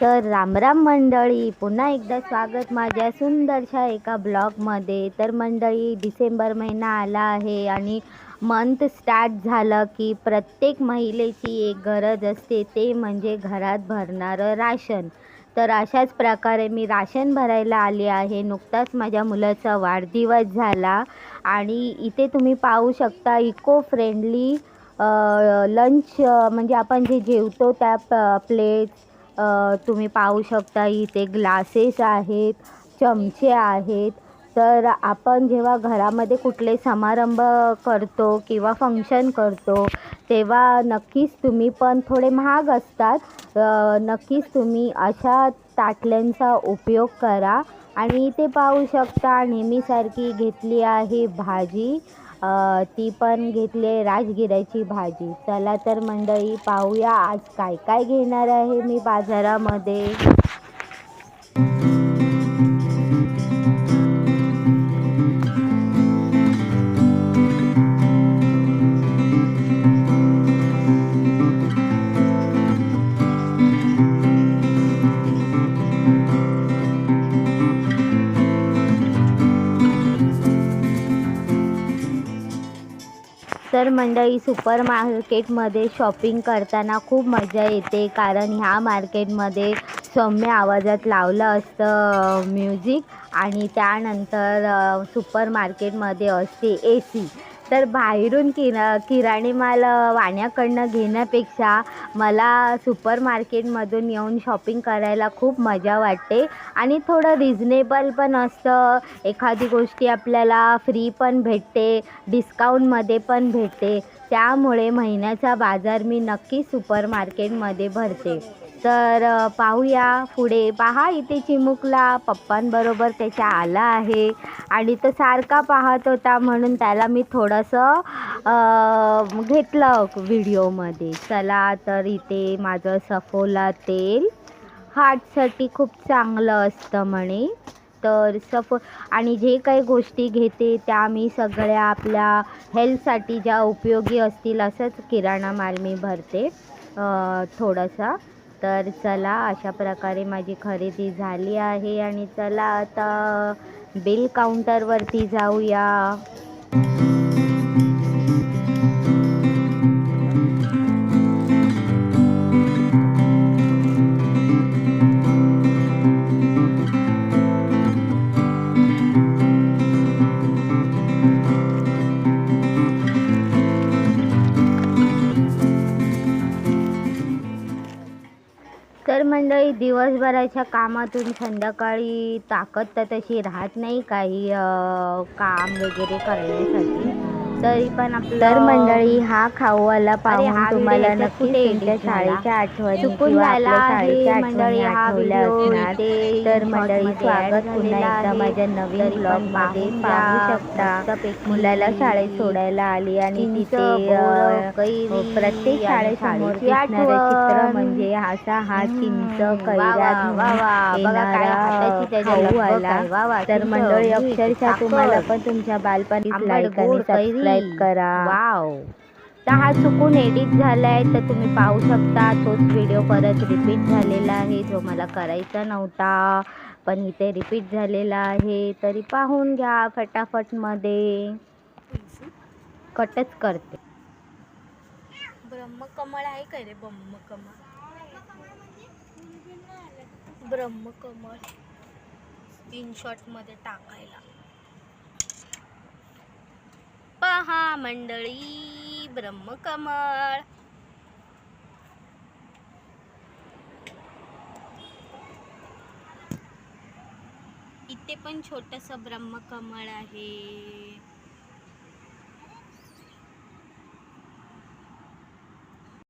तर रामराम मंडळी पुन्हा एकदा स्वागत माझ्या सुंदरशा एका ब्लॉगमध्ये. तर मंडळी डिसेंबर महिना आला आहे आणि मंथ स्टार्ट झालं की प्रत्येक महिलेची एक गरज असते ते म्हणजे घरात भरणारं राशन. तर अशाच प्रकारे मी राशन भरायला आले आहे. नुकताच माझ्या मुलाचा वाढदिवस झाला आणि इथे तुम्ही पाहू शकता इको फ्रेंडली लंच म्हणजे आपण जे जेवतो त्या प प्लेट्स तुम्ही पाहू शकता इथे ग्लासेस आहेत चमचे आहेत. तर आपण जेव्हा घरामध्ये कुठले समारंभ करतो किंवा फंक्शन करतो तेव्हा नक्कीच तुम्ही पण थोडे महाग असतात. नक्कीच तुम्ही अशा ताटल्यांचा उपयोग करा. आणि इथे पाहू शकता नेहमीसारखी घेतली आहे भाजी. ती पण घेतली आहे राजगिऱ्याची भाजी. चला तर मंडळी पाहूया आज काय काय घेणार आहे मी बाजारामध्ये. तर मंडळी सुपर मार्केटमध्ये शॉपिंग करताना खूप मजा येते. कारण ह्या मार्केटमध्ये सौम्य आवाजात लावलं असतं म्युझिक आणि त्यानंतर सुपर मार्केटमध्ये असते ए सी तर बाहेरून किरा किराणी माल वाण्याकडनं घेण्यापेक्षा मला सुपर मार्केटमधून येऊन शॉपिंग करायला खूप मजा वाटते. आणि थोडं रिजनेबल पण असतं. एखादी गोष्टी आपल्याला फ्री पण भेटते. डिस्काउंटमध्ये पण भेटते. त्यामुळे महिन्याचा बाजार मी नक्की सुपर मार्केटमध्ये भरते. तर पाहूया पुढे. पहा इथे चिमुकला पप्पांबरोबर त्याच्या आला आहे. आणि तो सारखा पाहत होता म्हणून त्याला मी थोडंसं घेतलं व्हिडिओमध्ये. चला तर इथे माझं सफोला तेल. हार्टसाठी खूप चांगलं असतं म्हणे. तर सफो आणि जे काही गोष्टी घेते त्या मी सगळ्या आपल्या हेल्थसाठी ज्या उपयोगी असतील असंच किराणा माल मी भरते. थोडासा. तर चला अशा प्रकारे माझी खरेदी झाली आहे आणि चला आता बिल काउंटरवरती जाऊया. मंडळी दिवसभराच्या कामातून संध्याकाळी ताकद तर तशी राहत नाही काही काम वगैरे करण्यासाठी. तरी पण आपलं तर मंडळी हा खाऊवाला पाहून तुम्हाला नक्की तुमच्या शाळेच्या आठवणी चुकून किंवा झाला आपल्या आहे शाळेच्या मंडळी, आठवणी हा आठवल्या व्हिडिओ असणार इथे तर मंडळी shortमध्ये स्वागत पुन्हा झालेला एकदा आहे. माझ्या नवीन तरी पण ब्लॉगमध्ये पाहून पाहू. शकता मस्तपैकी मुलाला शाळेत सोडायला आली आणि चिंच, तिथे बोरं, अ, कैरी प्रत्येक आणि शाळेसमोर शाळेची दिसणारे चित्र आठवण. म्हणजे असा हा चिंच वा कैऱ्या वा, वा वा. घेऊन बघा काय येणारा हाताची त्याच्या. आहे. वा वा. तर चिंच, मंडळी अक्षरशः तुम्हाला साखर, पण तुमच्या बालपणीत आंबट, लाईक आणि गोड, सबस्क्राईब कैरी. वाव. तर हा चुकून एडिट झाला आहे तर तुम्ही पाहू शकता तोच व्हिडिओ परत रिपीट झालेला आहे जो मला करायचा नव्हता. पण इथे रिपीट झालेला आहे तरी पाहून घ्या फटाफटमध्ये कटच करते. ब्रह्मकमळ आहे काय रे ब्रह्मकमळ? ब्रह्मकमळ. स्क्रीनशॉटमध्ये टाकायला. पहा मंडळी ब्रह्मकमळ. इथे पण छोटस ब्रह्मकमळ आहे.